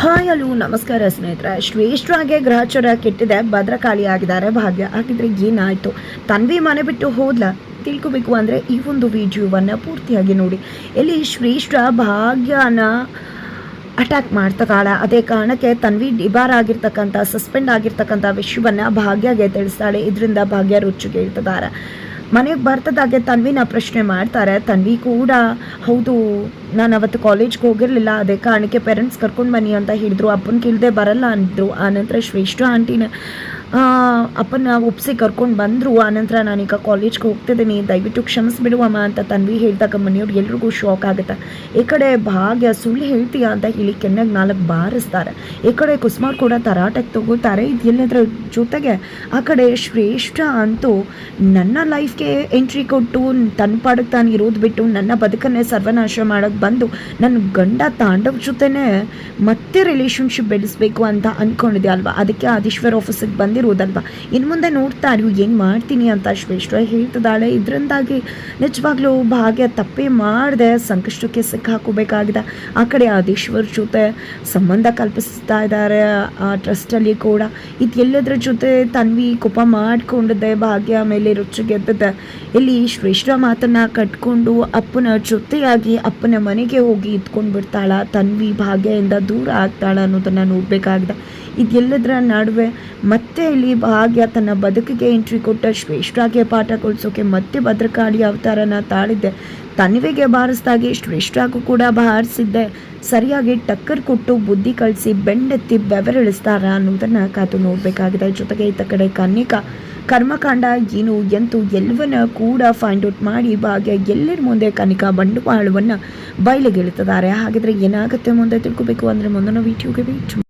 Hi, ಅಲೂ, ನಮಸ್ಕಾರ ಸ್ನೇಹಿತರೆ. ಶ್ರೇಷ್ಠರಾಗೆ ಗ್ರಹಚಾರ ಕೆಟ್ಟಿದೆ ಭದ್ರಕಾಳಿ ಆಗಿದ್ದಾರೆ ಭಾಗ್ಯ. ಹಾಗಿದ್ರೆ ಏನಾಯಿತು? ತನ್ವಿ ಮನೆ ಬಿಟ್ಟು ಹೋದ್ಲ? ತಿಳ್ಕೊಬೇಕು ಅಂದರೆ ಈ ಒಂದು ವಿಡಿಯೋವನ್ನು ಪೂರ್ತಿಯಾಗಿ ನೋಡಿ. ಎಲ್ಲಿ ಶ್ರೇಷ್ಠ ಭಾಗ್ಯನ ಅಟ್ಯಾಕ್ ಮಾಡ್ತಕಾಳ ಅದೇ ಕಾರಣಕ್ಕೆ ತನ್ವಿ ಡಿಬಾರ್ ಆಗಿರ್ತಕ್ಕಂಥ ಸಸ್ಪೆಂಡ್ ಆಗಿರ್ತಕ್ಕಂಥ ವಿಷಯವನ್ನ ಭಾಗ್ಯಗೆ ತಿಳಿಸ್ತಾಳೆ. ಇದರಿಂದ ಭಾಗ್ಯ ರುಚಿಗೆ ಇಳ್ತಿದ್ದಾರೆ ಮನೆಗೆ ಬರ್ತದಾಗೆ ತನ್ವಿನ ಪ್ರಶ್ನೆ ಮಾಡ್ತಾರೆ. ತನ್ವಿ ಕೂಡ, ಹೌದು ನಾನು ಅವತ್ತು ಕಾಲೇಜ್ಗೆ ಹೋಗಿರಲಿಲ್ಲ, ಅದೇ ಕಾರಣಕ್ಕೆ ಪೇರೆಂಟ್ಸ್ ಕರ್ಕೊಂಡು ಬನ್ನಿ ಅಂತ ಹೇಳಿದ್ರು. ಅಪ್ಪನ ಕೇಳದೆ ಬರಲ್ಲ ಅಂದರು. ಆನಂತರ ಶ್ರೇಷ್ಠ ಆಂಟಿನ ಅಪ್ಪನ ಒಪ್ಸಿ ಕರ್ಕೊಂಡು ಬಂದರು. ಆನಂತರ ನಾನೀಗ ಕಾಲೇಜ್ಗೆ ಹೋಗ್ತಿದ್ದೀನಿ. ದಯವಿಟ್ಟು ಕ್ಷಮಿಸ್ಬಿಡುವಮ್ಮ ಅಂತ ತನ್ವಿ ಹೇಳಿದಾಗ ಮನೆಯವ್ರು ಎಲ್ರಿಗೂ ಶಾಕ್ ಆಗುತ್ತೆ. ಈ ಕಡೆ ಭಾಗ್ಯ, ಸುಳ್ಳು ಹೇಳ್ತೀಯ? ಅಂತ ಹೇಳಿ ಕೆನ್ನಾಗ ನಾಲ್ಕು ಬಾರಿಸ್ತಾರೆ. ಈ ಕಡೆ ಕುಸ್ಮಾರ್ ಕೂಡ ತರಾಟೆಗೆ ತಗೋತಾರೆ ಇದು ಎಲ್ಲದ್ರ ಜೊತೆಗೆ? ಆ ಕಡೆ ಶ್ರೇಷ್ಠ ಅಂತೂ ನನ್ನ ಲೈಫ್ಗೆ ಎಂಟ್ರಿ ಕೊಟ್ಟು ತನ್ನ ಪಾಡಕ್ಕೆ ತಾನು ಇರೋದು ಬಿಟ್ಟು ನನ್ನ ಬದುಕನ್ನೇ ಸರ್ವನಾಶ ಮಾಡೋಕ್ಕೆ ಬಂದು, ನನ್ನ ಗಂಡ ತಾಂಡವ್ ಜೊತೆನೇ ಮತ್ತೆ ರಿಲೇಶನ್ಶಿಪ್ ಬೆಳೆಸಬೇಕು ಅಂತ ಅಂದ್ಕೊಂಡಿದ್ದೆ ಅಲ್ವಾ? ಅದಕ್ಕೆ ಆದೀಶ್ವರ್ ಆಫೀಸಿಗೆ ಬಂದಿರೋದಲ್ವಾ? ಇನ್ನು ಮುಂದೆ ನೋಡ್ತಾ ಇರು, ಏನು ಮಾಡ್ತೀನಿ ಅಂತ ಶ್ರೇಷ್ಠ ಹೇಳ್ತಿದ್ದಾಳೆ. ಇದರಿಂದಾಗಿ ನಿಜವಾಗ್ಲೂ ಭಾಗ್ಯ ತಪ್ಪೇ ಮಾಡಿದೆ, ಸಂಕಷ್ಟಕ್ಕೆ ಸಿಕ್ಕಾಕೋಬೇಕಾಗಿದೆ ಆ ಕಡೆ ಆದೀಶ್ವರ್ ಜೊತೆ ಸಂಬಂಧ ಕಲ್ಪಿಸ್ತಾ ಇದ್ದಾರೆ, ಆ ಟ್ರಸ್ಟಲ್ಲಿ ಕೂಡ. ಇದು ಎಲ್ಲದ್ರ ಜೊತೆ ತನ್ವಿ ಕೋಪ ಮಾಡಿಕೊಂಡಿದ್ದೆ, ಭಾಗ್ಯ ಮೇಲೆ ರುಚಿ ಗೆದ್ದಿದೆ ಇಲ್ಲಿ ಶ್ರೇಷ್ಠ ಮಾತನ್ನ ಕಟ್ಕೊಂಡು ಅಪ್ಪನ ಜೊತೆಯಾಗಿ ಅಪ್ಪನ ಮನೆಗೆ ಹೋಗಿ ಇದ್ಕೊಂಡು ಬಿಡ್ತಾಳ, ತನ್ವಿ ಭಾಗ್ಯದಿಂದ ದೂರ ಆಗ್ತಾಳ ಅನ್ನೋದನ್ನು ನೋಡಬೇಕಾಗಿದೆ. ಇದೆಲ್ಲದರ ನಡುವೆ ಮತ್ತೆ ಇಲ್ಲಿ ಭಾಗ್ಯ ತನ್ನ ಬದುಕಿಗೆ ಎಂಟ್ರಿ ಕೊಟ್ಟ ಶ್ರೇಷ್ಠಾಗೆ ಪಾಠ ಕಲಿಸೋಕೆ ಮತ್ತೆ ಭದ್ರಕಾಳಿ ಅವತಾರನ ತಾಳಿದ್ದೆ ತನ್ವಿಗೆ ಬಾರಿಸ್ದಾಗೆ ಶ್ರೇಷ್ಠಾಗೂ ಕೂಡ ಬಾರಿಸಿದ್ದೆ. ಸರಿಯಾಗಿ ಟಕ್ಕರ್ ಕೊಟ್ಟು ಬುದ್ಧಿ ಕಳಿಸಿ ಬೆಂಡೆತ್ತಿ ಬೆವರಿಳಿಸ್ತಾರ ಅನ್ನೋದನ್ನು ಕಾತು ನೋಡಬೇಕಾಗಿದೆ. ಜೊತೆಗೆ ಈತ ಕಡೆ ಕನ್ನಿಕಾ ಕರ್ಮಕಾಂಡ ಏನು ಎಂತೂ ಎಲ್ಲವನ್ನ ಕೂಡ ಫೈಂಡ್ ಔಟ್ ಮಾಡಿ ಭಾಗ್ಯ ಎಲ್ಲರ ಮುಂದೆ ಕನಿಕಾ ಬಂಡವಾಳವನ್ನು ಬಯಲಿಗೆಳುತ್ತಿದ್ದಾರೆ ಹಾಗಿದ್ರೆ ಏನಾಗುತ್ತೆ ಮುಂದೆ ತಿಳ್ಕೊಬೇಕು ಅಂದರೆ ಮುಂದಿನ ವೀಡಿಯೋಗೆ ವೇಟ್